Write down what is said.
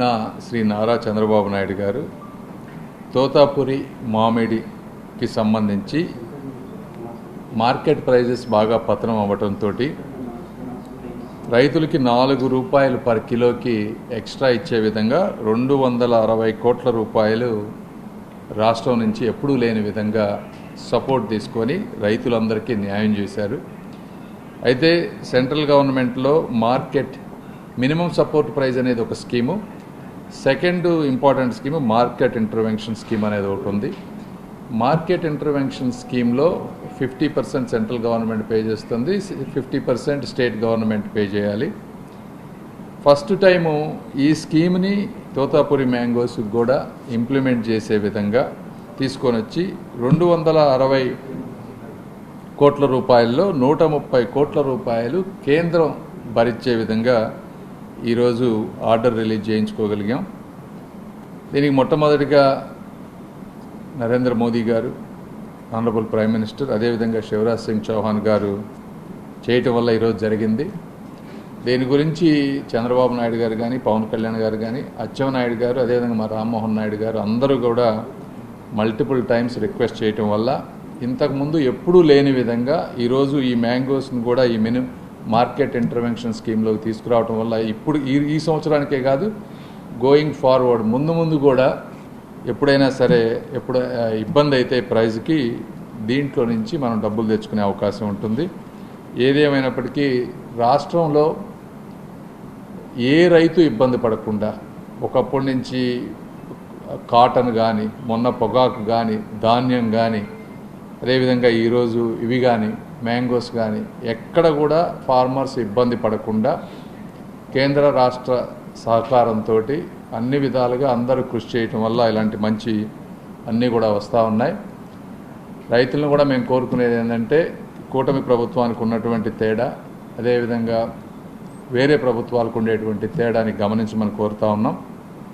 నా శ్రీ నారా చంద్రబాబు నాయుడు గారు తోతాపురి మామిడికి సంబంధించి మార్కెట్ ప్రైజెస్ బాగా పతనం అవ్వటంతో రైతులకి నాలుగు రూపాయలు పర్ కిలోకి ఎక్స్ట్రా ఇచ్చే విధంగా రెండు వందల అరవై కోట్ల రూపాయలు రాష్ట్రం నుంచి ఎప్పుడూ లేని విధంగా సపోర్ట్ తీసుకొని రైతులందరికీ న్యాయం చేశారు. అయితే సెంట్రల్ గవర్నమెంట్లో మార్కెట్ మినిమం సపోర్ట్ ప్రైస్ అనేది ఒక scheme. Second important scheme market intervention scheme అనేది ఒకటి ఉంది. మార్కెట్ ఇంటర్వెన్షన్ స్కీమ్లో fifty percent central government pay చేస్తుంది. Fifty percent state government pay చేయాలి. ఫస్ట్ టైము ఈ స్కీమ్ని తోతాపురి మ్యాంగోస్ కూడా ఇంప్లిమెంట్ చేసే విధంగా తీసుకొని వచ్చి రెండు వందల అరవై కోట్ల రూపాయల్లో నూట ముప్పై కోట్ల రూపాయలు కేంద్రం భరించే విధంగా ఈరోజు ఆర్డర్ రిలీజ్ చేయించుకోగలిగాం. దీనికి మొట్టమొదటిగా నరేంద్ర మోదీ గారు ఆనరబుల్ ప్రైమ్ మినిస్టర్ అదేవిధంగా శివరాజ్ సింగ్ చౌహాన్ గారు చేయటం వల్ల ఈరోజు జరిగింది. దీని గురించి చంద్రబాబు నాయుడు గారు కానీ పవన్ కళ్యాణ్ గారు కానీ అచ్చెన్నాయుడు గారు అదేవిధంగా మా రామ్మోహన్ నాయుడు గారు అందరూ కూడా మల్టిపుల్ టైమ్స్ రిక్వెస్ట్ చేయటం వల్ల ఇంతకుముందు ఎప్పుడూ లేని విధంగా ఈరోజు ఈ మ్యాంగోస్ని కూడా ఈ మెను మార్కెట్ ఇంటర్వెన్షన్ స్కీమ్లోకి తీసుకురావటం వల్ల ఇప్పుడు ఈ ఈ సంవత్సరానికే కాదు గోయింగ్ ఫార్వర్డ్ ముందు ముందు కూడా ఎప్పుడైనా సరే ఎప్పుడు ఇబ్బంది అయితే ప్రైజ్కి దీంట్లో నుంచి మనం డబ్బులు తెచ్చుకునే అవకాశం ఉంటుంది. ఏదేమైనప్పటికీ రాష్ట్రంలో ఏ రైతు ఇబ్బంది పడకుండా ఒకప్పటి నుంచి కాటన్ కానీ మొన్న పొగాకు కానీ ధాన్యం కానీ అదేవిధంగా ఈరోజు ఇవి కానీ మ్యాంగోస్ కానీ ఎక్కడ కూడా ఫార్మర్స్ ఇబ్బంది పడకుండా కేంద్ర రాష్ట్ర సహకారంతో అన్ని విధాలుగా అందరూ కృషి చేయటం వల్ల ఇలాంటి మంచి అన్నీ కూడా వస్తూ ఉన్నాయి. రైతులను కూడా మేము కోరుకునేది ఏంటంటే కూటమి ప్రభుత్వానికి ఉన్నటువంటి తేడా అదేవిధంగా వేరే ప్రభుత్వాలకు ఉండేటువంటి తేడాని గమనించమని కోరుతా ఉన్నాం.